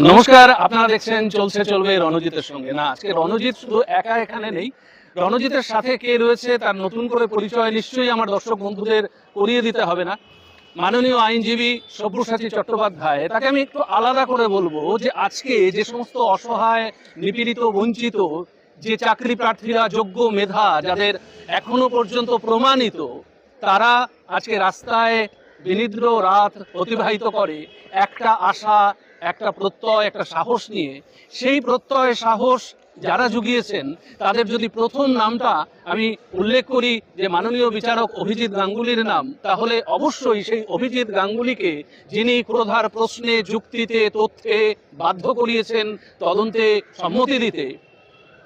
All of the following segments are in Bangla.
নমস্কার আপনারা দেখছেন চলছে চলবে রণজিতের সঙ্গে। না আজকে রণজিৎ শুধু একা এখানে নেই। রণজিতের সাথে কে রয়েছে তার নতুন করে পরিচয় নিশ্চয়ই আমার দর্শক বন্ধুদের করিয়ে দিতে হবে না। মাননীয় আইনজীবী সব্যসাচী চট্টোপাধ্যায় তাকে আমি একটু আলাদা করে বলব যে আজকে যে সমস্ত অসহায় নিপীড়িত বঞ্চিত যে চাকরি প্রার্থীরা যোগ্য মেধা যাদের এখনও পর্যন্ত প্রমাণিত তারা আজকে রাস্তায় বিনিদ্র রাত অতিবাহিত করে। একটা আশা একটা প্রত্যয়, একটা সাহস নিয়ে, সেই প্রত্যয়, সাহস যারা জুগিয়েছেন, তাদের যদি প্রথম নামটা আমি উল্লেখ করি যে মাননীয় বিচারক অভিজিৎ গাঙ্গুলির নাম, তাহলে অবশ্যই সেই অভিজিৎ গাঙ্গুলিকে যিনি ক্রোধার প্রশ্নে, যুক্তিতে, তথ্যে বাধ্য করিয়েছেন, তদন্তে সম্মতি দিতে,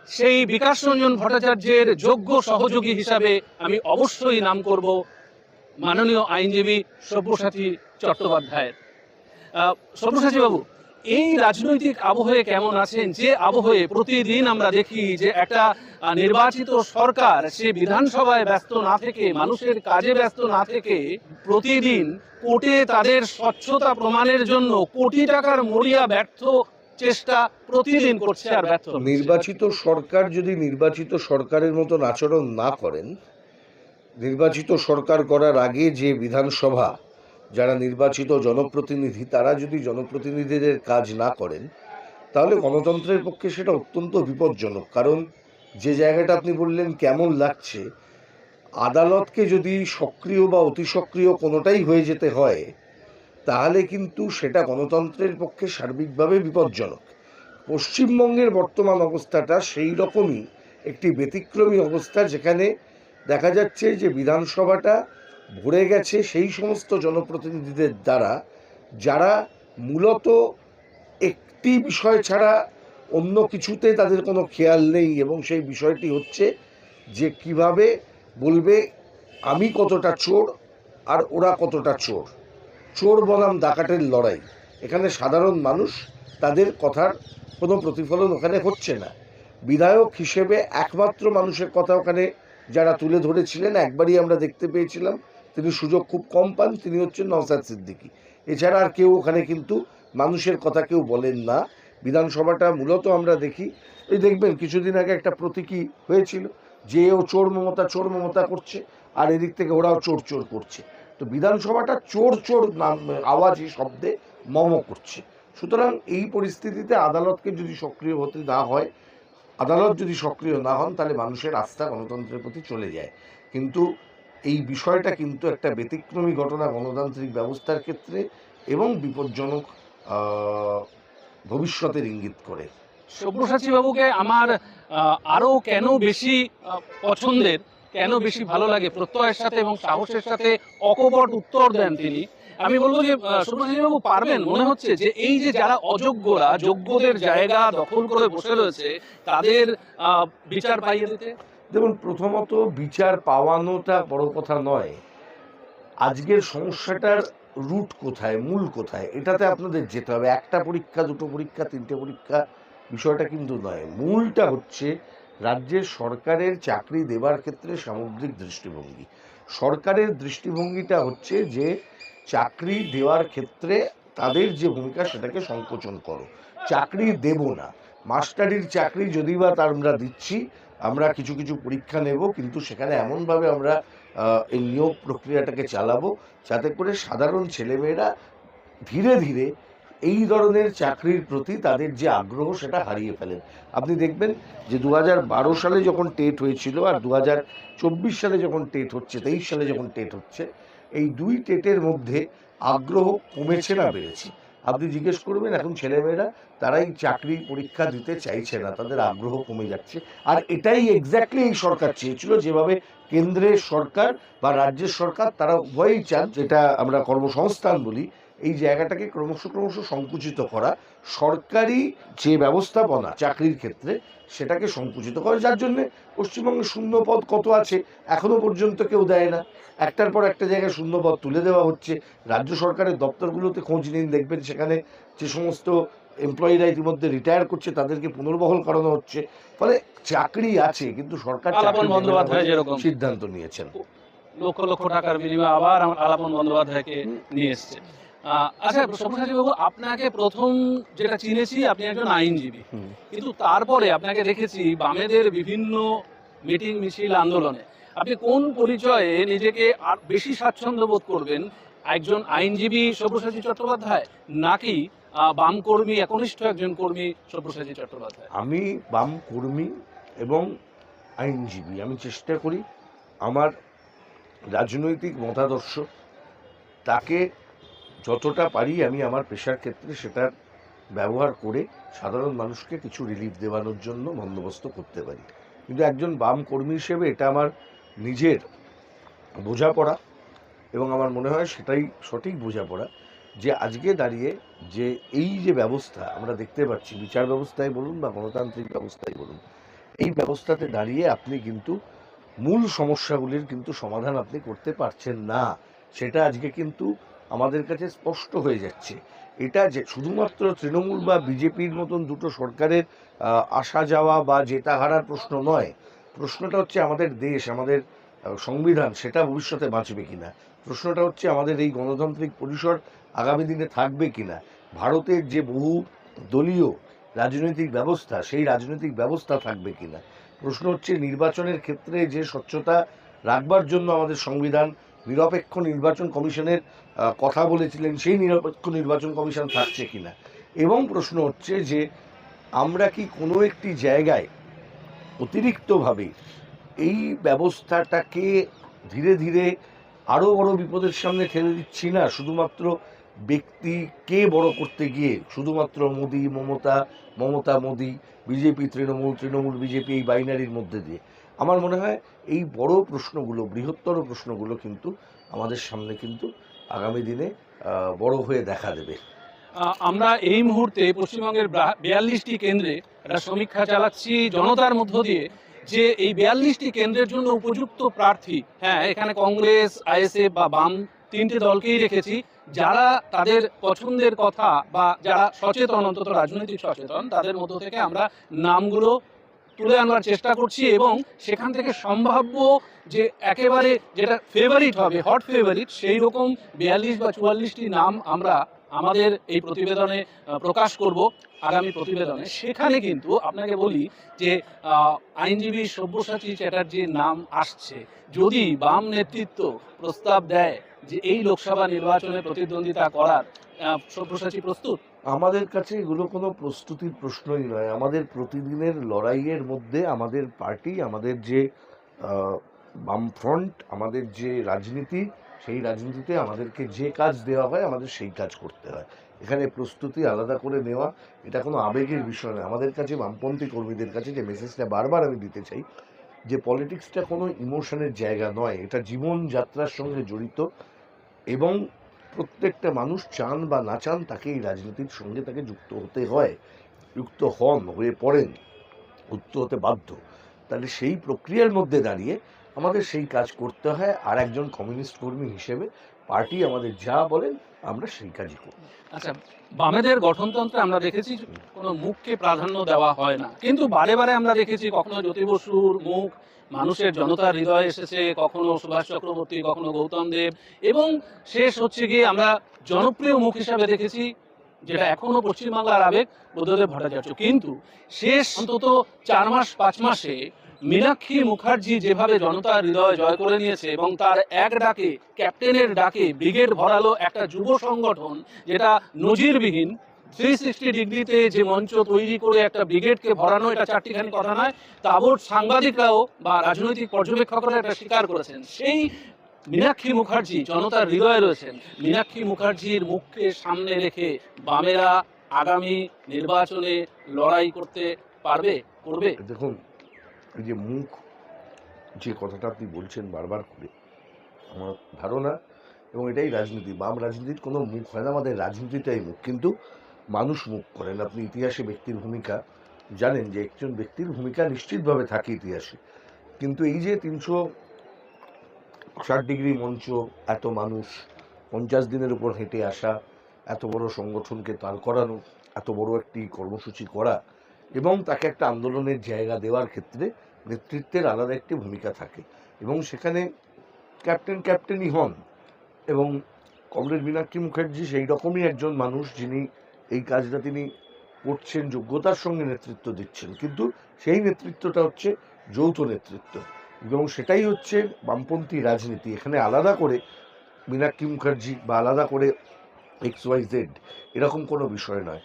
সেই বিকাশ রঞ্জন ভট্টাচার্যের যোগ্য সহযোগী হিসাবে আমি অবশ্যই নাম করব মাননীয় আইনজীবী সব্যসাচী চট্টোপাধ্যায়ের। সব্যসাচী বাবু, এই রাজনৈতিক আবহে কেমন আছেন? যে আবহে প্রতিদিন আমরা দেখি যে একটা নির্বাচিত সরকার, সে বিধানসভায় ব্যস্ত না থেকে, মানুষের কাজে ব্যস্ত না থেকে প্রতিদিন কোর্টে তাদের স্বচ্ছতা প্রমাণের জন্য কোটি টাকার মরিয়া ব্যর্থ চেষ্টা প্রতিদিন করছে আর ব্যর্থ নির্বাচিত সরকার যদি নির্বাচিত সরকারের মতন আচরণ না করেন, নির্বাচিত সরকার করার আগে যে বিধানসভা যারা নির্বাচিত জনপ্রতিনিধি, তারা যদি জনপ্রতিনিধিদের কাজ না করেন, তাহলে গণতন্ত্রের পক্ষে সেটা অত্যন্ত বিপজ্জনক। কারণ যে জায়গাটা আপনি বললেন কেমন লাগছে, আদালতকে যদি সক্রিয় বা অতি সক্রিয় কোনোটাই হয়ে যেতে হয়, তাহলে কিন্তু সেটা গণতন্ত্রের পক্ষে সার্বিকভাবে বিপজ্জনক। পশ্চিমবঙ্গের বর্তমান অবস্থাটা সেই রকমই, একটি ব্যতিক্রমী অবস্থা যেখানে দেখা যাচ্ছে যে বিধানসভাটা ভরে গেছে সেই সমস্ত জনপ্রতিনিধিদের দ্বারা, যারা মূলত একটি বিষয় ছাড়া অন্য কিছুতে তাদের কোনো খেয়াল নেই এবং সেই বিষয়টি হচ্ছে যে কীভাবে বলবে, আমি কতটা চোর আর ওরা কতটা চোর? চোর বনাম ডাকাতের লড়াই। এখানে সাধারণ মানুষ তাদের কথার কোনো প্রতিফলন ওখানে হচ্ছে না। বিধায়ক হিসেবে একমাত্র মানুষের কথা ওখানে যারা তুলে ধরেছিলেন, একবারই আমরা দেখতে পেয়েছিলাম তিনি সুযোগ খুব কম পান, তিনি হচ্ছেন নওসাদ সিদ্দিকী। এছাড়া আর কেউ ওখানে কিন্তু মানুষের কথা কেউ বলেন না। বিধানসভাটা মূলত আমরা দেখি, এই দেখবেন কিছুদিন আগে একটা প্রতীকী হয়েছিল, যে ও চোর মমতা চোর মমতা করছে, আর এদিক থেকে ওরাও চোর চোর করছে। তো বিধানসভাটা চোর চোর নাম, আওয়াজে শব্দে মম করছে। সুতরাং এই পরিস্থিতিতে আদালতকে যদি সক্রিয় হতে না হয়, আদালত যদি সক্রিয় না হন, তাহলে মানুষের আস্থা গণতন্ত্রের প্রতি চলে যায়। কিন্তু এই বিষয়টা কিন্তু একটা ব্যতিক্রমী ঘটনা গণতান্ত্রিক ব্যবস্থার ক্ষেত্রে এবং বিপজ্জনক ভবিষ্যতের ইঙ্গিত করে। সব্যসাচী বাবুকে আমার আহ, আরও কেন বেশি পছন্দের কেন বেশি ভালো লাগে প্রত্যয়ের সাথে এবং সাহসের সাথে অকপট উত্তর দেন তিনি। আমি বলব যে বাবু পারবেন মনে হচ্ছে যে এই যে যারা অযোগ্যরা যোগ্যদের জায়গা দখল করে বসে রয়েছে তাদের বিচার পাইয়ে দিতে। দেখুন, প্রথমত বিচার পাওয়ানোটা বড় কথা নয়। আজকের সমস্যাটার রুট কোথায়, মূল কোথায়, এটাতে আপনাদের যেতে হবে। একটা পরীক্ষা, দুটো পরীক্ষা, তিনটে পরীক্ষা বিষয়টা কিন্তু নয়। মূলটা হচ্ছে রাজ্যের সরকারের চাকরি দেবার ক্ষেত্রে সামগ্রিক দৃষ্টিভঙ্গি। সরকারের দৃষ্টিভঙ্গিটা হচ্ছে যে, চাকরি দেওয়ার ক্ষেত্রে তাদের যে ভূমিকা, সেটাকে সংকোচন করো। চাকরি দেব না। মাস্টারির চাকরি যদি বা তার আমরা দিচ্ছি আমরা কিছু কিছু পরীক্ষা নেব কিন্তু সেখানে এমনভাবে আমরা এই নিয়োগ প্রক্রিয়াটাকে চালাবো যাতে করে সাধারণ ছেলেমেয়েরা ধীরে ধীরে এই ধরনের চাকরির প্রতি তাদের যে আগ্রহ সেটা হারিয়ে ফেলেন। আপনি দেখবেন যে দু বারো সালে যখন টেট হয়েছিল আর দু চব্বিশ সালে যখন টেট হচ্ছে তেইশ সালে যখন টেট হচ্ছে এই দুই টেটের মধ্যে আগ্রহ কমেছে না বেড়েছে। আপনি জিজ্ঞেস করবেন, এখন ছেলেমেয়েরা তারাই চাকরি পরীক্ষা দিতে চাইছে না, তাদের আগ্রহ কমে যাচ্ছে। আর এটাই এক্স্যাক্টলি এই সরকার চেয়েছিল, যেভাবে কেন্দ্রের সরকার বা রাজ্যের সরকার, তারা উভয়ই চান, যেটা আমরা কর্মসংস্থান বলি এই জায়গাটাকে ক্রমশ ক্রমশ সংকুচিত করা সরকারি যে ব্যবস্থাপনা চাকরির ক্ষেত্রে সেটাকে সংকুচিত করে যার জন্য পশ্চিমবঙ্গে শূন্য পদ কত আছে এখনও পর্যন্ত কেউ দেয় না। একটার পর একটা জায়গায় শূন্য পদ তুলে দেওয়া হচ্ছে। রাজ্য সরকারের দপ্তরগুলোতে খোঁজ নিন দেখবেন সেখানে যে সমস্ত এমপ্লয়িরা ইতিমধ্যে রিটায়ার করছে তাদেরকে পুনর্বহল করানো হচ্ছে। ফলে চাকরি আছে কিন্তু সরকার সিদ্ধান্ত নিয়েছেন। লক্ষ লক্ষ টাকার বিনিময়ে আবার আলাপন বন্দ্যোপাধ্যায়কে নিয়ে এসছে। আচ্ছা সব্যসাচী বাবু আপনাকে প্রথম যেটা চিনেছি আপনি একজন আইনজীবী। কিন্তু তারপরে আপনাকে দেখেছি বামেদের বিভিন্ন মিটিং মিছিল আন্দোলনে। আপনি কোন পরিচয়ে নিজেকে আর বেশি স্বাচ্ছন্দ্য বোধ করবেন? একজন আইনজীবী সব্যসাচী চট্টোপাধ্যায় নাকি বাম কর্মী একনিষ্ঠ একজন কর্মী সব্যসাচী চট্টোপাধ্যায়? আমি বাম কর্মী এবং আইনজীবী। আমি চেষ্টা করি আমার রাজনৈতিক মতাদর্শ তাকে যতটা পারি আমি আমার পেশার ক্ষেত্রে সেটার ব্যবহার করে সাধারণ মানুষকে কিছু রিলিফ দেওয়ানোর জন্য বন্দোবস্ত করতে পারি। কিন্তু একজন বাম কর্মী হিসেবে এটা আমার নিজের বোঝাপড়া এবং আমার মনে হয় সেটাই সঠিক বোঝাপড়া যে আজকে দাঁড়িয়ে যে এই যে ব্যবস্থা আমরা দেখতে পাচ্ছি, বিচার ব্যবস্থায় বলুন বা গণতান্ত্রিক ব্যবস্থায় বলুন, এই ব্যবস্থাতে দাঁড়িয়ে আপনি কিন্তু মূল সমস্যাগুলির কিন্তু সমাধান আপনি করতে পারছেন না। সেটা আজকে কিন্তু আমাদের কাছে স্পষ্ট হয়ে যাচ্ছে। এটা যে শুধুমাত্র তৃণমূল বা বিজেপির মতন দুটো সরকারের আসা যাওয়া বা জেতা হারার প্রশ্ন নয়। প্রশ্নটা হচ্ছে আমাদের দেশ, আমাদের সংবিধান, সেটা ভবিষ্যতে বাঁচবে কিনা? প্রশ্নটা হচ্ছে আমাদের এই গণতান্ত্রিক পরিসর আগামী দিনে থাকবে কিনা? ভারতের যে বহু দলীয় রাজনৈতিক ব্যবস্থা, সেই রাজনৈতিক ব্যবস্থা থাকবে কিনা? প্রশ্ন হচ্ছে নির্বাচনের ক্ষেত্রে যে স্বচ্ছতা রাখবার জন্য আমাদের সংবিধান নিরপেক্ষ নির্বাচন কমিশনের কথা বলেছিলেন, সেই নিরপেক্ষ নির্বাচন কমিশন থাকছে কিনা? এবং প্রশ্ন হচ্ছে যে, আমরা কি কোনো একটি জায়গায় অতিরিক্তভাবে এই ব্যবস্থাটাকে ধীরে ধীরে আরও বড় বিপদের সামনে ঠেলে দিচ্ছি না? শুধুমাত্র ব্যক্তিকে বড় করতে গিয়ে শুধুমাত্র মোদি, মমতা মমতা, মোদি, বিজেপি, তৃণমূল তৃণমূল, বিজেপি এই বাইনারির মধ্যে দিয়ে। আমার মনে হয় এই বড় প্রশ্নগুলো, বৃহত্তর প্রশ্নগুলো কিন্তু আমাদের সামনে কিন্তু আগামী দিনে বড় হয়ে দেখা দেবে। আমরা এই মুহূর্তে পশ্চিমবঙ্গের বিয়াল্লিশটি কেন্দ্রে একটা সমীক্ষা চালাচ্ছি জনতার মধ্য দিয়ে যে এই বিয়াল্লিশটি কেন্দ্রের জন্য উপযুক্ত প্রার্থী হ্যাঁ এখানে কংগ্রেস, আইএসএফ বা বাম তিনটে দলকেই রেখেছি। যারা তাদের পছন্দের কথা বা যারা সচেতন, অন্তত রাজনৈতিক সচেতন, তাদের মধ্য থেকে আমরা নামগুলো তুলে আনবার চেষ্টা করছি এবং সেখান থেকে সম্ভাব্য যে একেবারে যেটা ফেভারিট হবে হট ফেভারিট সেই রকম বিয়াল্লিশ বা চুয়াল্লিশটি নাম আমরা আমাদের এই প্রতিবেদনে প্রকাশ করব আগামী প্রতিবেদনে। সেখানে কিন্তু আপনাকে বলি যে আইনজীবী সব্যসাচী চ্যাটার্জির নাম আসছে। যদি বাম নেতৃত্ব প্রস্তাব দেয় যে এই লোকসভা নির্বাচনে প্রতিদ্বন্দ্বিতা করার সব্যসাচী প্রস্তুত? আমাদের কাছে এগুলো কোনো প্রস্তুতির প্রশ্নই নয়। আমাদের প্রতিদিনের লড়াইয়ের মধ্যে আমাদের পার্টি, আমাদের যে বামফ্রন্ট, আমাদের যে রাজনীতি, সেই রাজনীতিতে আমাদেরকে যে কাজ দেওয়া হয়, আমাদের সেই কাজ করতে হয়। এখানে প্রস্তুতি আলাদা করে নেওয়া, এটা কোনো আবেগের বিষয় নয়। আমাদের কাছে বামপন্থী কর্মীদের কাছে যে মেসেজটা বারবার আমি দিতে চাই, যে পলিটিক্সটা কোনো ইমোশনের জায়গা নয়। এটা জীবনযাত্রার সঙ্গে জড়িত এবং প্রত্যেকটা মানুষ চান বা না চান তাকে এই রাজনীতির সঙ্গে তাকে যুক্ত হতে হয়, যুক্ত হন, হয়ে পড়েন, যুক্ত হতে বাধ্য। তাহলে সেই প্রক্রিয়ার মধ্যে দাঁড়িয়ে আমাদের সেই কাজ করতে হয়। আর একজন কমিউনিস্ট কর্মী হিসেবে পার্টি আমাদের যা বলেন আমরা সেই কাজই করি। আচ্ছা বামেদের গঠনতন্ত্রে আমরা দেখেছি কোনো মুখকে প্রাধান্য দেওয়া হয় না। কিন্তু বারে বারে আমরা দেখেছি কখনো জ্যোতি বসুর মুখ মানুষের জনতার হৃদয়ে এসেছে, কখনো সুভাষ চক্রবর্তী, কখনো গৌতম দেব এবং শেষ হচ্ছে গিয়ে আমরা জনপ্রিয় মুখ হিসাবে দেখেছি, যেটা এখনও পশ্চিমবাংলার আবেগ, বুদ্ধদেব ভট্টাচার্য। কিন্তু শেষ অন্তত চার মাস, পাঁচ মাসে মীনাক্ষী মুখার্জি যেভাবে জনতার হৃদয় জয় করে নিয়েছে এবং তার এক ডাকে, ক্যাপ্টেনের ডাকে ব্রিগেড ভরালো একটা যুব সংগঠন যেটা নজিরবিহীন থ্রি সিক্সটি ডিগ্রিতে যে মঞ্চ তৈরি করে একটা ব্রিগেডকে ভরানো, এটা চারটিখানি কথা নয়, তাবৎ সাংবাদিকরাও বা রাজনৈতিক পর্যবেক্ষকরা এটা স্বীকার করেছেন। সেই মীনাক্ষী মুখার্জি জনতার হৃদয়ে রয়েছেন। মীনাক্ষী মুখার্জির মুখকে সামনে রেখে বামেরা আগামী নির্বাচনে লড়াই করতে পারবে, করবে? দেখুন যে মুখ, যে কথাটা আপনি বলছেন বারবার করে, আমার ধারণা এবং এটাই রাজনীতি, বাম রাজনীতির কোনো মুখ হয় না, আমাদের রাজনীতিটাই মুখ। কিন্তু মানুষ মুখ করেন আপনি ইতিহাসে ব্যক্তির ভূমিকা জানেন যে একজন ব্যক্তির ভূমিকা নিশ্চিতভাবে থাকে ইতিহাসে। কিন্তু এই যে তিনশো ষাট ডিগ্রি মঞ্চ, এত মানুষ, পঞ্চাশ দিনের উপর হেঁটে আসা, এত বড় সংগঠনকে দাঁড় করানো, এত বড় একটি কর্মসূচি করা এবং তাকে একটা আন্দোলনের জায়গা দেওয়ার ক্ষেত্রে নেতৃত্বের আলাদা একটি ভূমিকা থাকে। এবং সেখানে ক্যাপ্টেন ক্যাপ্টেনই হন এবং কমরেড মীনাক্ষী মুখার্জি সেই রকমই একজন মানুষ যিনি এই কাজটা তিনি করছেন, যোগ্যতার সঙ্গে নেতৃত্ব দিচ্ছেন। কিন্তু সেই নেতৃত্বটা হচ্ছে যৌথ নেতৃত্ব। এবং সেটাই হচ্ছে বামপন্থী রাজনীতি। এখানে আলাদা করে মীনাক্ষী মুখার্জি বা আলাদা করে এক্স ওয়াই জেড এরকম কোনো বিষয় নয়।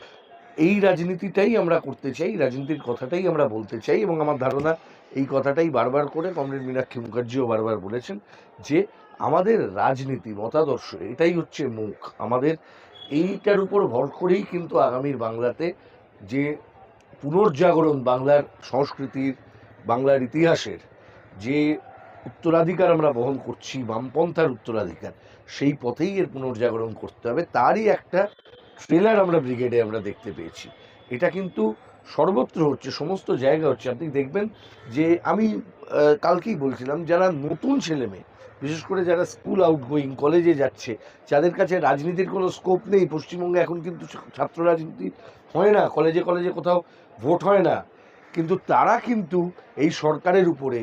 এই রাজনীতিটাই আমরা করতে চাই, রাজনীতির কথাটাই আমরা বলতে চাই এবং আমার ধারণা এই কথাটাই বারবার করে কমরেড মীনাক্ষী মুখার্জিও বারবার বলেছেন যে আমাদের রাজনীতি, মতাদর্শ, এটাই হচ্ছে মুখ। আমাদের এইটার উপর ভর করেই কিন্তু আগামীর বাংলাতে যে পুনর্জাগরণ বাংলার সংস্কৃতির, বাংলার ইতিহাসের, যে উত্তরাধিকার আমরা বহন করছি, বামপন্থার উত্তরাধিকার, সেই পথেই এর পুনর্জাগরণ করতে হবে। তারই একটা ট্রেলার আমরা ব্রিগেডে আমরা দেখতে পেয়েছি। এটা কিন্তু সর্বত্র হচ্ছে, সমস্ত জায়গা হচ্ছে। আপনি দেখবেন যে আমি কালকেই বলছিলাম, যারা নতুন ছেলে মেয়ে, বিশেষ করে যারা স্কুল আউটগোয়িং কলেজে যাচ্ছে, যাদের কাছে রাজনীতির কোনো স্কোপ নেই, পশ্চিমবঙ্গে এখন কিন্তু ছাত্র রাজনীতি হয় না, কলেজে কলেজে কোথাও ভোট হয় না, কিন্তু তারা কিন্তু এই সরকারের উপরে,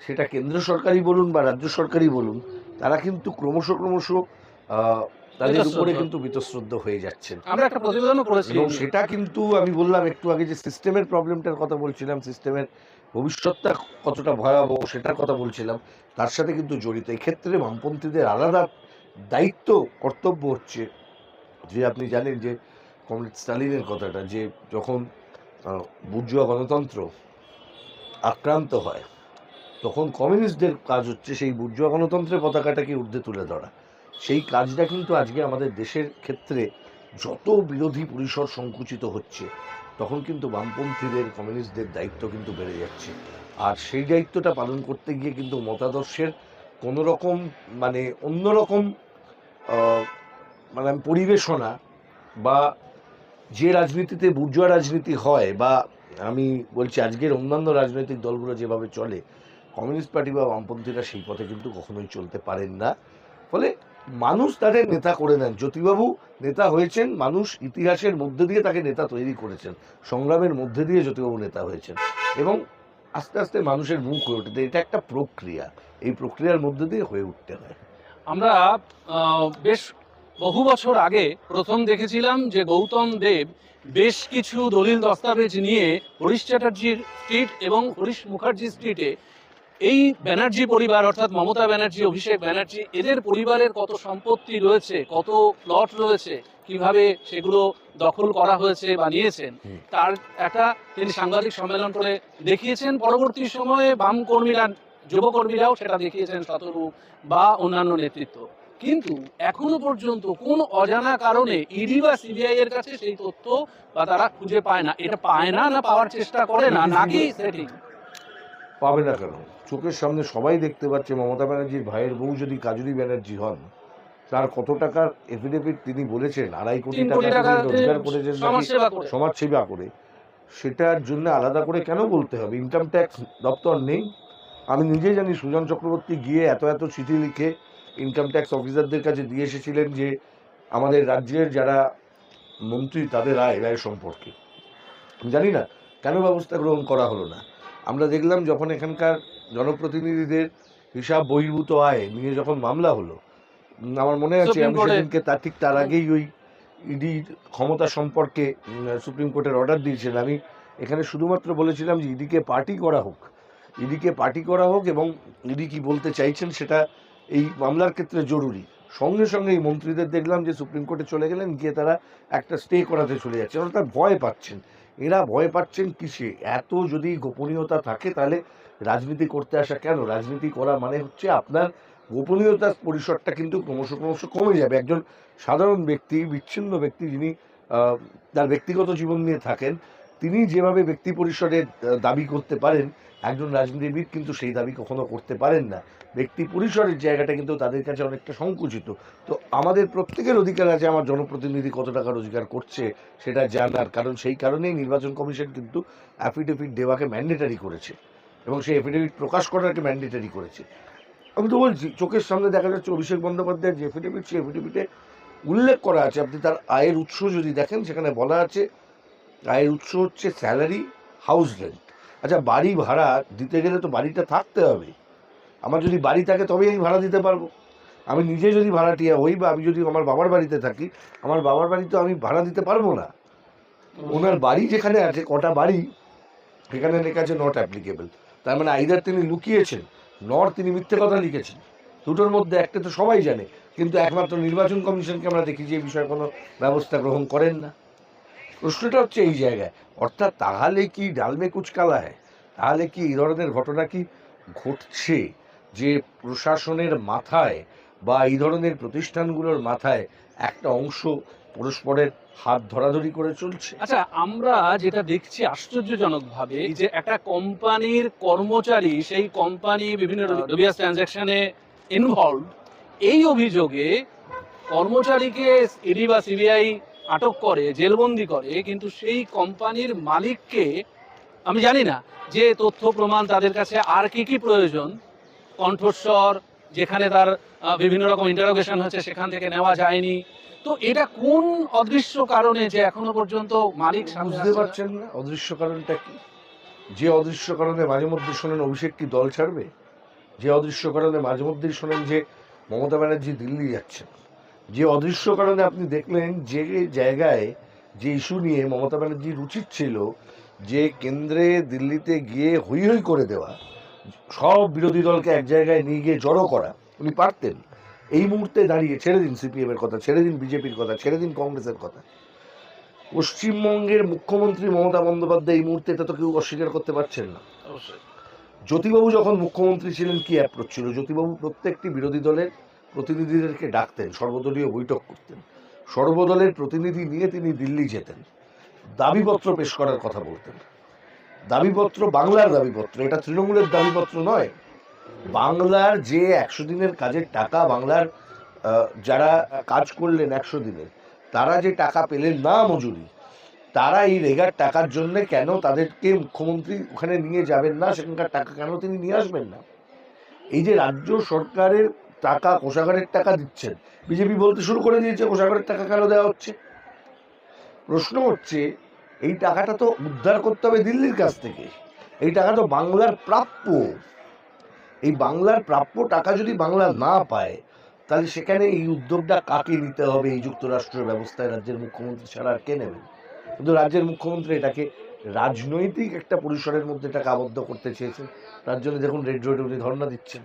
সেটা কেন্দ্র সরকারই বলুন বা রাজ্য সরকারই বলুন, তারা কিন্তু ক্রমশ ক্রমশ তাদের উপরে বীতশ্রদ্ধ। কিন্তু বীতশ্রদ্ধ হয়ে যাচ্ছেন। আমরা একটা প্রতিবেদনও করেছি। এবং সেটা কিন্তু আমি বললাম একটু আগে যে সিস্টেমের প্রবলেমটার কথা বলছিলাম সিস্টেমের ভবিষ্যৎটা কতটা ভয়াবহ সেটার কথা বলছিলাম তার সাথে কিন্তু জড়িত। এক্ষেত্রে বামপন্থীদের আলাদা দায়িত্ব কর্তব্য হচ্ছে যে আপনি জানেন যে কমরেড স্টালিনের কথাটা যে যখন আহ, বুর্জুয়া গণতন্ত্র আক্রান্ত হয় তখন কমিউনিস্টদের কাজ হচ্ছে সেই বুর্জুয়া গণতন্ত্রের পতাকাটাকে ঊর্ধ্বে তুলে ধরা। সেই কাজটা কিন্তু আজকে আমাদের দেশের ক্ষেত্রে যত বিরোধী পরিসর সংকুচিত হচ্ছে, তখন কিন্তু বামপন্থীদের, কমিউনিস্টদের দায়িত্ব কিন্তু বেড়ে যাচ্ছে। আর সেই দায়িত্বটা পালন করতে গিয়ে কিন্তু মতাদর্শের কোনো রকম মানে অন্যরকম মানে পরিবেশনা বা যে রাজনীতিতে বুর্জুয়া রাজনীতি হয় বা আমি বলছি আজকের অন্যান্য রাজনৈতিক দলগুলো যেভাবে চলে, কমিউনিস্ট পার্টি বা বামপন্থীরা সেই পথে কিন্তু কখনোই চলতে পারেন না। ফলে মানুষ তাদের নেতা করে নেন। জ্যোতিবাবু নেতা হয়েছেন, মানুষ ইতিহাসের মধ্যে দিয়ে তাকে নেতা তৈরি করেছেন। সংগ্রামের মধ্যে দিয়ে জ্যোতিবাবু নেতা হয়েছেন। এবং আস্তে আস্তে মানুষের মুখ হয়ে ওঠে এটা একটা প্রক্রিয়া। এই প্রক্রিয়ার মধ্যে দিয়ে হয়ে উঠতে হয়। আমরা বেশ বহু বছর আগে প্রথম দেখেছিলাম যে গৌতম দেব বেশ কিছু দলিল দস্তাবেজ নিয়ে হরিশ চ্যাটার্জির স্ট্রিট এবং হরিশ মুখার্জি স্ট্রিটে এই ব্যানার্জি পরিবার অর্থাৎ মমতা ব্যানার্জি অভিষেক ব্যানার্জি এদের পরিবারের কত সম্পত্তি রয়েছে কত প্লট রয়েছে কীভাবে সেগুলো দখল করা হয়েছে বা নিয়েছেন তার একটা তিনি সাংবাদিক সম্মেলন করে দেখিয়েছেন পরবর্তী সময়ে বাম কর্মীরা যুবকর্মীরাও সেটা দেখিয়েছেন শতরূপ বা অন্যান্য নেতৃত্ব। কিন্তু এখনও পর্যন্ত কোন অজানা কারণে ইডি বা সিবিআই এর কাছে সেই তথ্য বা তারা খুঁজে পায় না। এটা পায় না না পাওয়ার চেষ্টা করে না নাকি সেটিং? পাবে না কেন? চোখের সামনে সবাই দেখতে পাচ্ছে মমতা ব্যানার্জির ভাইয়ের বউ যদি কাজুরি ব্যানার্জি হন তার কত টাকার এফিডেভিট তিনি বলেছেন? আড়াই কোটি টাকা রোজগার করেছেন নাকি সমাজ করে। সেটার জন্য আলাদা করে কেন বলতে হবে? ইনকাম ট্যাক্স দপ্তর নেই। আমি নিজে জানি সুজন চক্রবর্তী গিয়ে এত এত চিঠি লিখে ইনকাম ট্যাক্স অফিসারদের কাছে দিয়ে এসেছিলেন যে আমাদের রাজ্যের যারা মন্ত্রী তাদের আয় ব্যয় সম্পর্কে। জানি না কেন ব্যবস্থা গ্রহণ করা হলো না? আমরা দেখলাম যখন এখানকার জনপ্রতিনিধিদের হিসাব বহির্ভূত আয় নিয়ে যখন মামলা হলো আমার মনে আছে আমি সেদিনকে তার ঠিক তার আগেই ওই ইডির ক্ষমতা সম্পর্কে সুপ্রিম কোর্টের অর্ডার দিয়েছিলেন। আমি এখানে শুধুমাত্র বলেছিলাম যে ইডিকে পার্টি করা হোক ইডিকে পার্টি করা হোক এবং ইডি কি বলতে চাইছেন সেটা এই মামলার ক্ষেত্রে জরুরি। সঙ্গে সঙ্গে এই মন্ত্রীদের দেখলাম যে সুপ্রিম কোর্টে চলে গেলেন গিয়ে তারা একটা স্টে করাতে চলে যাচ্ছে। অর্থাৎ ভয় পাচ্ছেন। এরা ভয় পাচ্ছেন কিসে? এত যদি গোপনীয়তা থাকে তাহলে রাজনীতি করতে আসা কেন? রাজনীতি করা মানে হচ্ছে আপনার গোপনীয়তার পরিসরটা কিন্তু ক্রমশ ক্রমশ কমে যাবে। একজন সাধারণ ব্যক্তি, বিচ্ছিন্ন ব্যক্তি যিনি তার ব্যক্তিগত জীবন নিয়ে থাকেন, তিনি যেভাবে ব্যক্তি পরিসরে দাবি করতে পারেন, একজন রাজনীতিবিদ কিন্তু সেই দাবি কখনো করতে পারেন না। ব্যক্তি পরিসরের জায়গাটা কিন্তু তাদের কাছে অনেকটা সংকুচিত। তো আমাদের প্রত্যেকের অধিকার আছে, আমার জনপ্রতিনিধি কত টাকা রোজগার করছে সেটা জানার। কারণ সেই কারণেই নির্বাচন কমিশন কিন্তু অ্যাফিডেভিট দেওয়াকে ম্যান্ডেটারি করেছে। এবং সেই অ্যাফিডেভিট প্রকাশ করাকে ম্যান্ডেটারি করেছে। আমি তো বলছি, চোখের সামনে দেখা যাচ্ছে অভিষেক বন্দ্যোপাধ্যায়ের যে এফিডেভিট সেই এফিডেভিটে উল্লেখ করা আছে। আপনি তার আয়ের উৎস যদি দেখেন, সেখানে বলা আছে, আয়ের উৎস হচ্ছে স্যালারি হাউস রেন্ট আচ্ছা বাড়ি ভাড়া দিতে গেলে তো বাড়িটা থাকতে হবে। আমার যদি বাড়ি থাকে, তবেই আমি ভাড়া দিতে পারব। আমি নিজে যদি ভাড়াটিয়া হই বা আমি যদি আমার বাবার বাড়িতে থাকি, আমার বাবার বাড়ি তো আমি ভাড়া দিতে পারব না। ওনার বাড়ি যেখানে আছে, কটা বাড়ি সেখানে লেখা আছে নট অ্যাপ্লিকেবল তার মানে আইদার তিনি লুকিয়েছেন, নর তিনি মিথ্যে কথা লিখেছেন। দুটোর মধ্যে একটা তো সবাই জানে, কিন্তু একমাত্র নির্বাচন কমিশনকে আমরা দেখি যে এই বিষয়ে কোনো ব্যবস্থা গ্রহণ করেন না। প্রশ্নটা হচ্ছে এই জায়গায়, অর্থাৎ তাহলে কি ডালমে কুচকালা হয়? তাহলে কি এই ধরনের ঘটনা কি ঘটছে যে প্রশাসনের মাথায় বা এই ধরনের প্রতিষ্ঠানগুলোর মাথায় একটা অংশ পরস্পরের হাত ধরাধরি করে চলছে। আচ্ছা আমরা যেটা দেখছি আশ্চর্যজনকভাবে যে একটা কোম্পানির কর্মচারী সেই কোম্পানি বিভিন্ন ডুবিয়াস ট্রানজ্যাকশনে ইনভলভ এই অভিযোগে কর্মচারীকে ইডি বা সিবিআই আটক করে জেলবন্দি করে কিন্তু সেই কোম্পানির মালিককে আমি জানি না যে তথ্য প্রমাণ তাদের কাছে আর কি কি প্রয়োজন কণ্ঠস্বর যেখানে তার বিভিন্ন রকম ইন্টারোগেশন হচ্ছে সেখান থেকে নেওয়া যায়নি তো এটা কোন অদৃশ্য কারণে যে এখনও পর্যন্ত মালিক বুঝতে পারছেন না অদৃশ্য কারণটা কি? যে অদৃশ্য কারণে মাঝে মধ্যে শোনেন অভিষেক কি দল ছাড়বে? যে অদৃশ্য কারণে মাঝে মধ্যেই শোনেন যে মমতা ব্যানার্জি দিল্লি যাচ্ছেন। যে অদৃশ্য কারণে আপনি দেখলেন যে জায়গায় যে ইস্যু নিয়ে মমতা ব্যানার্জির উচিত ছিল যে কেন্দ্রে দিল্লিতে গিয়ে হই হই করে দেওয়া সব বিরোধী দলকে এক জায়গায় নিয়ে গিয়ে জড়ো করা উনি পারতেন এই মুহূর্তে দাঁড়িয়ে ছেড়ে দিন সিপিএম এর কথা ছেড়ে দিন বিজেপির কথা ছেড়ে দিন কংগ্রেসের কথা। পশ্চিমবঙ্গের মুখ্যমন্ত্রী মমতা বন্দ্যোপাধ্যায় এই মুহূর্তে এটা তো কেউ অস্বীকার করতে পারছেন না। অবশ্যই। জ্যোতিবাবু যখন মুখ্যমন্ত্রী ছিলেন কি অ্যাপ্রোচ ছিল? জ্যোতিবাবু প্রত্যেকটি বিরোধী দলের প্রতিনিধিদেরকে ডাকতেন সর্বদলীয় বৈঠক করতেন। সর্বদলের প্রতিনিধি নিয়ে তিনি দিল্লি যেতেন। দাবিপত্র পেশ করার কথা বলতেন। দাবিপত্র বাংলার দাবিপত্র এটা তৃণমূলের দাবিপত্র নয় বাংলার যে একশো দিনের কাজের টাকা, বাংলার যারা কাজ করলেন একশো দিনের তারা যে টাকা পেলেন না মজুরি, তারা এই রেগার টাকার জন্য কেন তাদেরকে মুখ্যমন্ত্রী ওখানে নিয়ে যাবেন না? সেখানকার টাকা কেন তিনি নিয়ে আসবেন না? এই যে রাজ্য সরকারের টাকা, কোষাগারের টাকা দিচ্ছেন, বিজেপি বলতে শুরু করে দিয়েছে কোষাগারের টাকা কেন দেওয়া হচ্ছে? প্রশ্ন হচ্ছে, এই টাকাটা তো উদ্ধার করতে হবে দিল্লির কাছ থেকে। এই টাকা তো বাংলার প্রাপ্য। এই বাংলার প্রাপ্য টাকা যদি বাংলা না পায়, তাহলে সেখানে এই উদ্যোগটা কাকে নিতে হবে? এই যুক্তরাষ্ট্রের ব্যবস্থায় রাজ্যের মুখ্যমন্ত্রী ছাড়া আর কে নেবেন? কিন্তু রাজ্যের মুখ্যমন্ত্রী এটাকে রাজনৈতিক একটা পরিসরের মধ্যে এটাকে আবদ্ধ করতে চেয়েছেন। তার জন্য দেখুন, রেড রোডে উনি ধর্ণা দিচ্ছেন।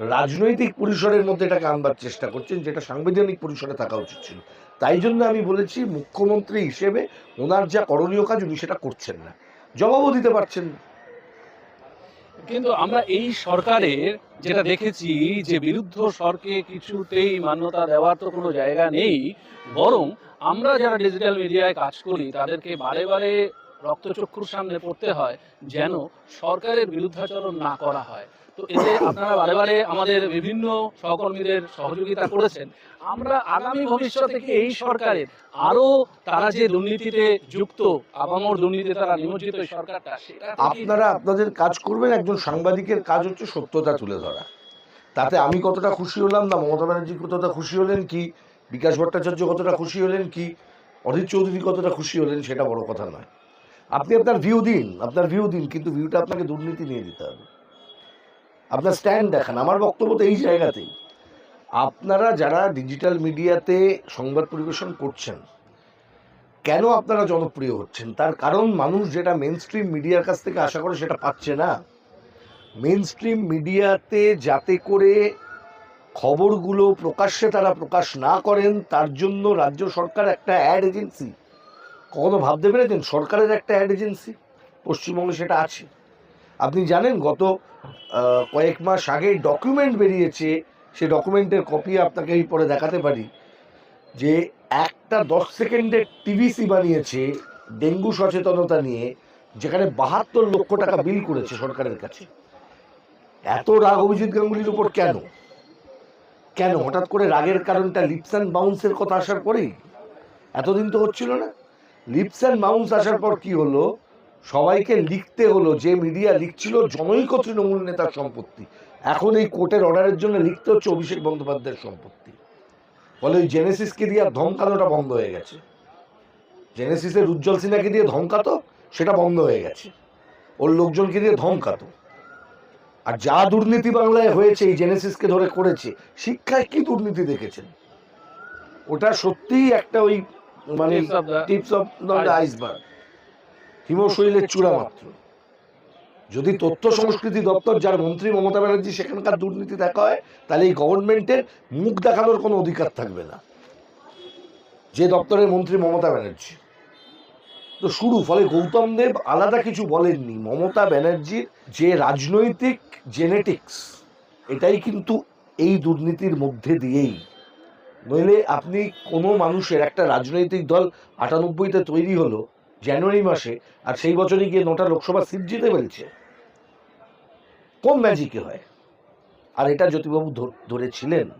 রাজনৈতিক পরিসরের মধ্যে এটাকে আনবার চেষ্টা করছেন, যেটা সাংবিধানিক পরিসরে থাকা উচিত ছিল। তাই জন্য আমি বলেছি, মুখ্যমন্ত্রী হিসেবে ওনার যা করণীয় কাজ উনি সেটা করছেন না। জবাবও দিতে পারছেন না। কিন্তু আমরা এই সরকারের যেটা দেখেছি যে বিরুদ্ধ স্বরকে কিছুতেই মান্যতা দেওয়ার তো কোনো জায়গা নেই, বরং আমরা যারা ডিজিটাল মিডিয়ায় কাজ করি, তাদেরকে বারে বারে রক্তচক্ষুর সামনে পড়তে হয় যেন সরকারের বিরুদ্ধাচরণ না করা হয়। তো এতে আপনারা বারে বারে আমাদের বিভিন্ন সহকর্মীদের সহযোগিতা করেছেন। আমরা আগামী ভবিষ্যতে কি এই সরকারের আরও তারা যে দুর্নীতিতে যুক্ত, আবামর দুর্নীতিতে তারা নিমজ্জিত সরকারটা আপনারা আপনাদের কাজ করবেন, একজন সাংবাদিকের কাজ হচ্ছে সত্যতা তুলে ধরা। তাতে আমি কতটা খুশি হলাম না, মমতা ব্যানার্জি কতটা খুশি হলেন কি, বিকাশ ভট্টাচার্য কতটা খুশি হলেন কি, অধীর চৌধুরী কতটা খুশি হলেন সেটা বড় কথা নয়। আপনি আপনার ভিউ দিন, আপনার ভিউ দিন, কিন্তু ভিউটা আপনাকে দুর্নীতি নিয়ে দিতে হবে। আপনার স্ট্যান্ড দেখান, আমার বক্তব্য তো এই জায়গাতেই। আপনারা যারা ডিজিটাল মিডিয়াতে সংবাদ পরিবেশন করছেন, কেন আপনারা জনপ্রিয় হচ্ছেন? তার কারণ মানুষ যেটা মেন স্ট্রিম মিডিয়ার কাছ থেকে আশা করে সেটা পাচ্ছে না। মেন স্ট্রিম মিডিয়াতে যাতে করে খবরগুলো প্রকাশ্যে তারা প্রকাশ না করেন, তার জন্য রাজ্য সরকার একটা অ্যাড এজেন্সি কখনো ভাবতে পেরেছেন? সরকারের একটা অ্যাড এজেন্সি পশ্চিমবঙ্গে সেটা আছে। আপনি জানেন, গত কয়েক মাস আগে ডকুমেন্ট বেরিয়েছে সেই ডকুমেন্টের কপি আপনাকে এই পরে দেখাতে পারি। যে একটা দশ সেকেন্ডের টিভিসি বানিয়েছে ডেঙ্গু সচেতনতা নিয়ে, যেখানে বাহাত্তর লক্ষ টাকা বিল করেছে সরকারের কাছে। এত রাগ অভিজিৎ গাঙ্গুলির উপর কেন? কেন? হঠাৎ করে রাগের কারণটা লিপস অ্যান্ড বাউন্সের কথা আসার পরেই? এতদিন তো হচ্ছিল না। লিপস অ্যান্ড বাউন্স আসার পর কি হলো? সবাইকে লিখতে হলো যে মিডিয়া লিখছিল জনৈক তৃণমূল নেতার সম্পত্তি। এখন এই কোর্টের অর্ডারের জন্য লিখতে হচ্ছে অভিষেক বন্দ্যোপাধ্যায়ের সম্পত্তি। ফলে ওই জেনেসিসকে দিয়ে আর ধমকানোটা বন্ধ হয়ে গেছে। জেনেসিসের উজ্জ্বল সিনহাকে দিয়ে ধমকাতো সেটা বন্ধ হয়ে গেছে। ওর লোকজনকে দিয়ে ধমকাতো। আর যা দুর্নীতি বাংলায় হয়েছে এই জেনেসিসকে ধরে করেছে শিক্ষায় কি দুর্নীতি দেখেছেন? ওটা সত্যিই একটা ওই মানে tips of not the iceberg হিমশৈলের চূড়া মাত্র যদি তথ্য সংস্কৃতি দপ্তর যার মন্ত্রী মমতা ব্যানার্জি সেখানকার দুর্নীতি দেখা হয় তাহলে এই গভর্নমেন্টের মুখ দেখানোর কোনো অধিকার থাকবে না। যে দপ্তরের মন্ত্রী মমতা ব্যানার্জি। তো শুরু ফলে গৌতম দেব আলাদা কিছু বলেননি। মমতা ব্যানার্জির যে রাজনৈতিক জেনেটিক্স এটাই কিন্তু এই দুর্নীতির মধ্যে দিয়েই। নইলে আপনি কোনো মানুষের একটা রাজনৈতিক দল আটানব্বইতে তৈরি হলো জানুয়ারি মাসে আর সেই বছরই গিয়ে নটা লোকসভা সিট জিতে ফেলছে। কোন ম্যাজিকে হয়? আর এটা জ্যোতিবাবু ধরেছিলেন।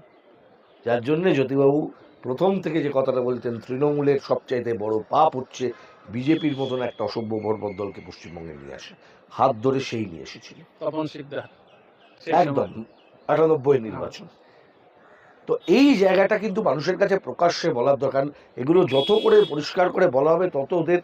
যার জন্য জ্যোতিবাবু প্রথম থেকে যে কথাটা বলতেন তৃণমূলের সবচাইতে বড় পাপ হচ্ছে বিজেপির মতন একটা অসভ্য বর্বর দলকে পশ্চিমবঙ্গে নিয়ে আসে। হাত ধরে সেই নিয়ে এসেছিল। একদম। আটানব্বই নির্বাচন। তো এই জায়গাটা কিন্তু মানুষের কাছে প্রকাশ্যে বলার দরকার। এগুলো যত করে পরিষ্কার করে বলা হবে তত ওদের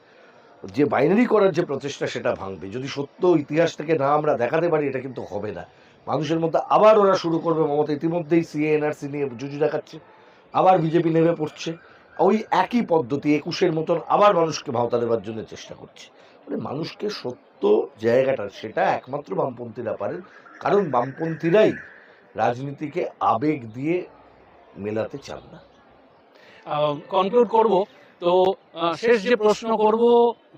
যে বাইনারি করার যে প্রচেষ্টা সেটা ভাঙবে। যদি সত্য ইতিহাস থেকে না আমরা দেখাতে পারি, এটা কিন্তু হবে না। মানুষের মধ্যে আবার ওরা শুরু করবে। মমতা ইতিমধ্যেই সিএ এনআরসি নিয়ে জুজু দেখাচ্ছে, আবার বিজেপি নেমে পড়ছে। ওই একই পদ্ধতি, একুশের মতন আবার মানুষকে ভাওতা দেওয়ার জন্য চেষ্টা করছে। মানে মানুষকে সত্য জায়গাটা, সেটা একমাত্র বামপন্থীরা পারেন কারণ বামপন্থীরাই রাজনীতিকে আবেগ দিয়ে মেলাতে চান না। কনক্লুড করব। তো শেষ যে প্রশ্ন করব,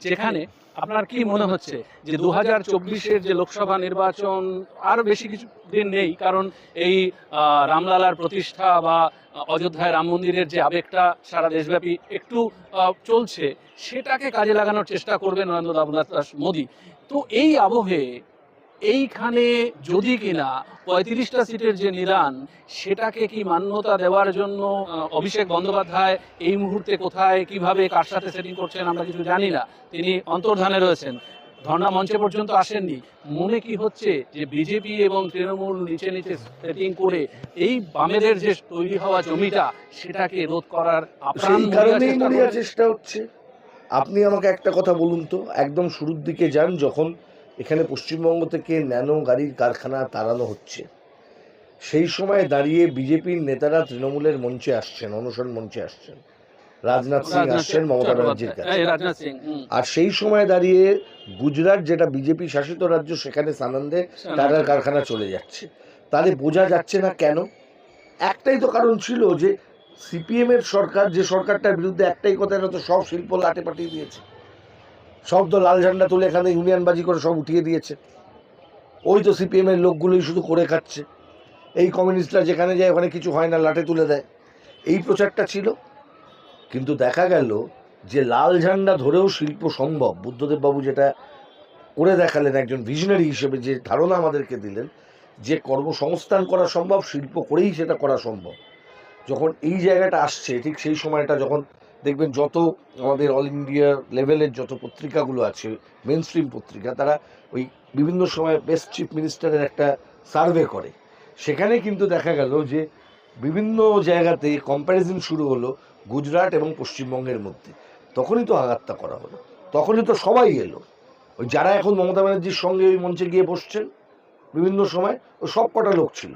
যেখানে আপনার কি মনে হচ্ছে যে দু হাজার চব্বিশের যে লোকসভা নির্বাচন আর বেশি কিছু দিন নেই, কারণ এই রামলালার প্রতিষ্ঠা বা অযোধ্যায় রাম মন্দিরের যে আবেগটা সারা দেশব্যাপী একটু চলছে, সেটাকে কাজে লাগানোর চেষ্টা করবে নরেন্দ্র দামোদর দাস মোদী। তো এই আবহে এইখানে যদি কিনা পঁয়ত্রিশটা সিটের যে নিলান সেটাকে কি মান্যতা দেওয়ার জন্য অভিষেক বন্দ্যোপাধ্যায় এই মুহূর্তে কোথায় কীভাবে কার সাথে সেটিং করছেন আমরা কিছু জানি না। তিনি অন্তর্ধানে রয়েছেন। ধর্ণা মঞ্চে পর্যন্ত আসেননি। মনে কি হচ্ছে যে বিজেপি এবং তৃণমূল নিচে নিচে সেটিং করে এই বামেদের যে তৈরি হওয়া জমিটা সেটাকে রোধ করার? চেষ্টা হচ্ছে। আপনি আমাকে একটা কথা বলুন তো। একদম শুরুর দিকে যান যখন এখানে পশ্চিমবঙ্গ থেকে ন্যানো গাড়ির কারখানা তাড়ানো হচ্ছে। সেই সময় দাঁড়িয়ে বিজেপির নেতারা তৃণমূলের মঞ্চে আসছেন অনশন মঞ্চে আসছেন। রাজনাথ সিং আসছেন মমতা ব্যানার্জির কাছে। আর সেই সময় দাঁড়িয়ে গুজরাট যেটা বিজেপি শাসিত রাজ্য সেখানে সানন্দে টাটার কারখানা চলে যাচ্ছে। তাহলে বোঝা যাচ্ছে না কেন? একটাই তো কারণ ছিল যে সিপিএম এর সরকার যে সরকারটার বিরুদ্ধে একটাই কথা এরা তো সব শিল্প লাটে পাঠিয়ে দিয়েছে। সব তো লাল ঝান্ডা তুলে এখানে ইউনিয়নবাজি করে সব উঠিয়ে দিয়েছে। ওই তো সিপিএম এর লোকগুলোই শুধু করে খাচ্ছে। এই কমিউনিস্টরা যেখানে যায়, ওখানে কিছু হয় না লাটে তুলে দেয়। এই প্রচারটা ছিল। কিন্তু দেখা গেল যে লাল ঝান্ডা ধরেও শিল্প সম্ভব। বুদ্ধদেব বাবু যেটা করে দেখালেন, একজন ভিশনারি হিসেবে যে ধারণা আমাদেরকে দিলেন, যে কর্মসংস্থান করা সম্ভব, শিল্প করেই সেটা করা সম্ভব। যখন এই জায়গাটা আসছে, ঠিক সেই সময়টা যখন দেখবেন যত আমাদের অল ইন্ডিয়া লেভেলের যত পত্রিকাগুলো আছে মেন স্ট্রিম পত্রিকা, তারা ওই বিভিন্ন সময় বেস্ট চিফ মিনিস্টারের একটা সার্ভে করে। সেখানে কিন্তু দেখা গেল যে বিভিন্ন জায়গাতে কম্প্যারিজন শুরু হলো গুজরাট এবং পশ্চিমবঙ্গের মধ্যে। তখনই তো আঘাতটা করা হলো। তখনই তো সবাই এলো। ওই যারা এখন মমতা ব্যানার্জির সঙ্গে ওই মঞ্চে গিয়ে বসছেন, বিভিন্ন সময় ওই সব কটা লোক ছিল।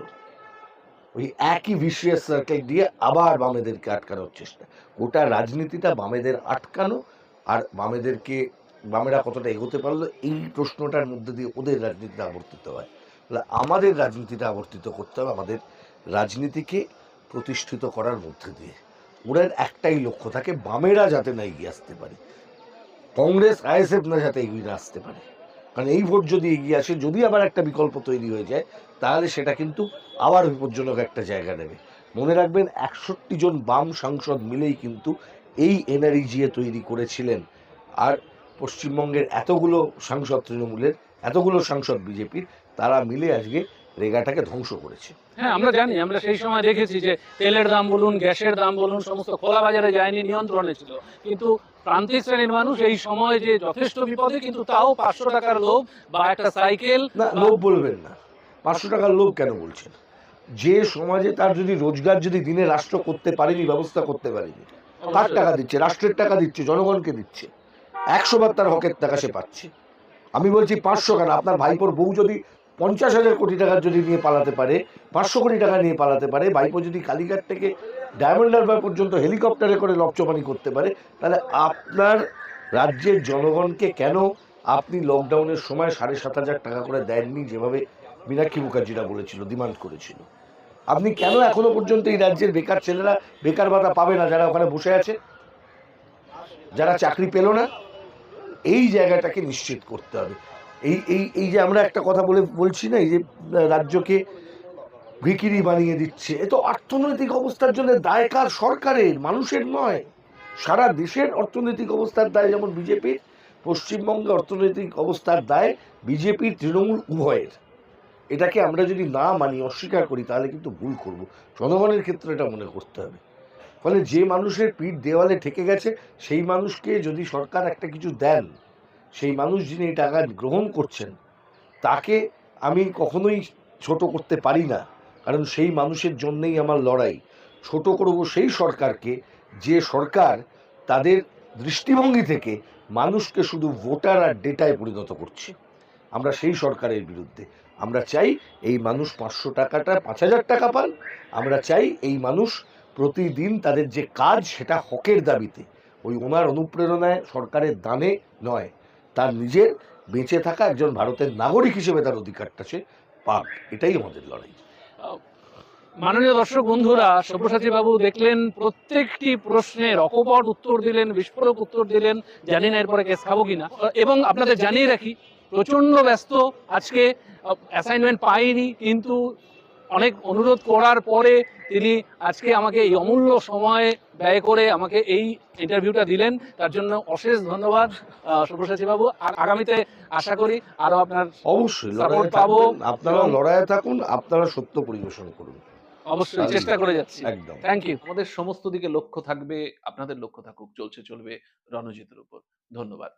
ওই একই ভিসিএস সার্কেল দিয়ে আবার বামেদেরকে আটকানোর চেষ্টা। গোটা রাজনীতিটা বামেদের আটকানো আর বামেদেরকে, বামেরা কতটা এগোতে পারল এই প্রশ্নটার মধ্যে দিয়ে ওদের রাজনীতিটা আবর্তিত হয়। তাহলে আমাদের রাজনীতিটা আবর্তিত করতে হবে আমাদের রাজনীতিকে প্রতিষ্ঠিত করার মধ্যে দিয়ে। ওদের একটাই লক্ষ্য থাকে বামেরা যাতে না এগিয়ে আসতে পারে। কংগ্রেস, আইএসএফ না যাতে এগিয়ে না আসতে পারে। কারণ এই ভোট যদি এগিয়ে আসে, যদি আবার একটা বিকল্প তৈরি হয়ে যায়, তাহলে সেটা কিন্তু আবার বিপজ্জনক একটা জায়গা নেবে। মনে রাখবেন একষট্টি জন বাম সাংসদ মিলেই কিন্তু এই এনআরইজিএ তৈরি করেছিলেন। আর পশ্চিমবঙ্গের এতগুলো সাংসদ তৃণমূলের এতগুলো সাংসদ বিজেপির তারা মিলে আজকে রেগাটাকে ধ্বংস করেছে। হ্যাঁ আমরা জানি আমরা সেই সময় দেখেছি যে তেলের দাম বলুন গ্যাসের দাম বলুন সমস্ত খোলা বাজারে যায়নি নিয়ন্ত্রণে ছিল। কিন্তু প্রান্তিক শ্রেণির মানুষ এই সময় যে যথেষ্ট বিপদে কিন্তু তাও পাঁচশো টাকার লোভ বা একটা সাইকেল লোভ বলবেন না। পাঁচশো টাকার লোভ কেন বলছেন? যে সমাজে তার যদি রোজগার যদি দিনে রাষ্ট্র করতে পারেনি, ব্যবস্থা করতে পারেনি কার টাকা দিচ্ছে, রাষ্ট্রের টাকা দিচ্ছে, জনগণকে দিচ্ছে। একশো বার তার হকের টাকা সে পাচ্ছে। আমি বলছি পাঁচশো কেন? আপনার ভাইপোর বউ যদি পঞ্চাশ হাজার কোটি টাকা যদি নিয়ে পালাতে পারে, পাঁচশো কোটি টাকা নিয়ে পালাতে পারে বাইপো যদি কালীঘাট থেকে ডায়মন্ড হারবার পর্যন্ত হেলিকপ্টারে করে লকচমানি করতে পারে, তাহলে আপনার রাজ্যের জনগণকে কেন আপনি লকডাউনের সময় সাড়ে সাত হাজার টাকা করে দেননি, যেভাবে মীনাক্ষী মুখার্জিরা বলেছিল ডিমান্ড করেছিল। আপনি কেন এখনও পর্যন্ত এই রাজ্যের বেকার ছেলেরা বেকার ভাতা পাবে না যারা ওখানে বসে আছে? যারা চাকরি পেল না? এই জায়গাটাকে নিশ্চিত করতে হবে। এই এই এই যে আমরা একটা কথা বলে, বলছি না, এই যে রাজ্যকে ভিকিরি বানিয়ে দিচ্ছে, এ তো অর্থনৈতিক অবস্থার জন্য দায়কার সরকারের, মানুষের নয়। সারা দেশের অর্থনৈতিক অবস্থার দায় যেমন বিজেপির, পশ্চিমবঙ্গে অর্থনৈতিক অবস্থার দায় বিজেপির, তৃণমূল উভয়ের। এটাকে আমরা যদি না মানি, অস্বীকার করি, তাহলে কিন্তু ভুল করব। জনগণের ক্ষেত্রে এটা মনে করতে হবে। ফলে যে মানুষের পিঠ দেওয়ালে ঠেকে গেছে, সেই মানুষকে যদি সরকার একটা কিছু দেন, সেই মানুষ যিনি এই টাকা গ্রহণ করছেন, তাকে আমি কখনোই ছোট করতে পারি না। কারণ সেই মানুষের জন্যেই আমার লড়াই। ছোট করব সেই সরকারকে, যে সরকার তাদের দৃষ্টিভঙ্গি থেকে মানুষকে শুধু ভোটার আর ডেটায় পরিণত করছে। আমরা সেই সরকারের বিরুদ্ধে আমরা চাই এই মানুষ পাঁচশো টাকাটা, পাঁচ হাজার টাকা পান। আমরা চাই এই মানুষ প্রতিদিন তাদের যে কাজ সেটা হকের দাবিতে, ওই ওনার অনুপ্রেরণায়, সরকারের দানে নয়, তার নিজের বেঁচে থাকা একজন ভারতের নাগরিক হিসেবে তার অধিকারটা সে পাক। এটাই আমাদের লড়াই। মাননীয় দর্শক বন্ধুরা, সব্যসাচী বাবু দেখলেন, প্রত্যেকটি প্রশ্নের অকপট উত্তর দিলেন, বিস্ফোরক উত্তর দিলেন, জানি না এরপরে কেস খাব কিনা। এবং আপনাদের জানিয়ে রাখি প্রচণ্ড ব্যস্ত আজকে অ্যাসাইনমেন্ট পাইনি কিন্তু অনেক অনুরোধ করার পরে তিনি আজকে আমাকে এই অমূল্য সময়ে ব্যয় করে আমাকে এই ইন্টারভিউটা দিলেন। তার জন্য অশেষ ধন্যবাদ সব্যসাচী বাবু আর আগামীতে আশা করি আরও আপনার অবশ্যই পাবো। আপনারা লড়াইয়ে থাকুন আপনারা সত্য পরিবেশন করুন। অবশ্যই চেষ্টা করে যাচ্ছি। একদম। থ্যাংক ইউ আমাদের সমস্ত দিকে লক্ষ্য থাকবে আপনাদের লক্ষ্য থাকুক চলছে চলবে রণজিতের উপর। ধন্যবাদ।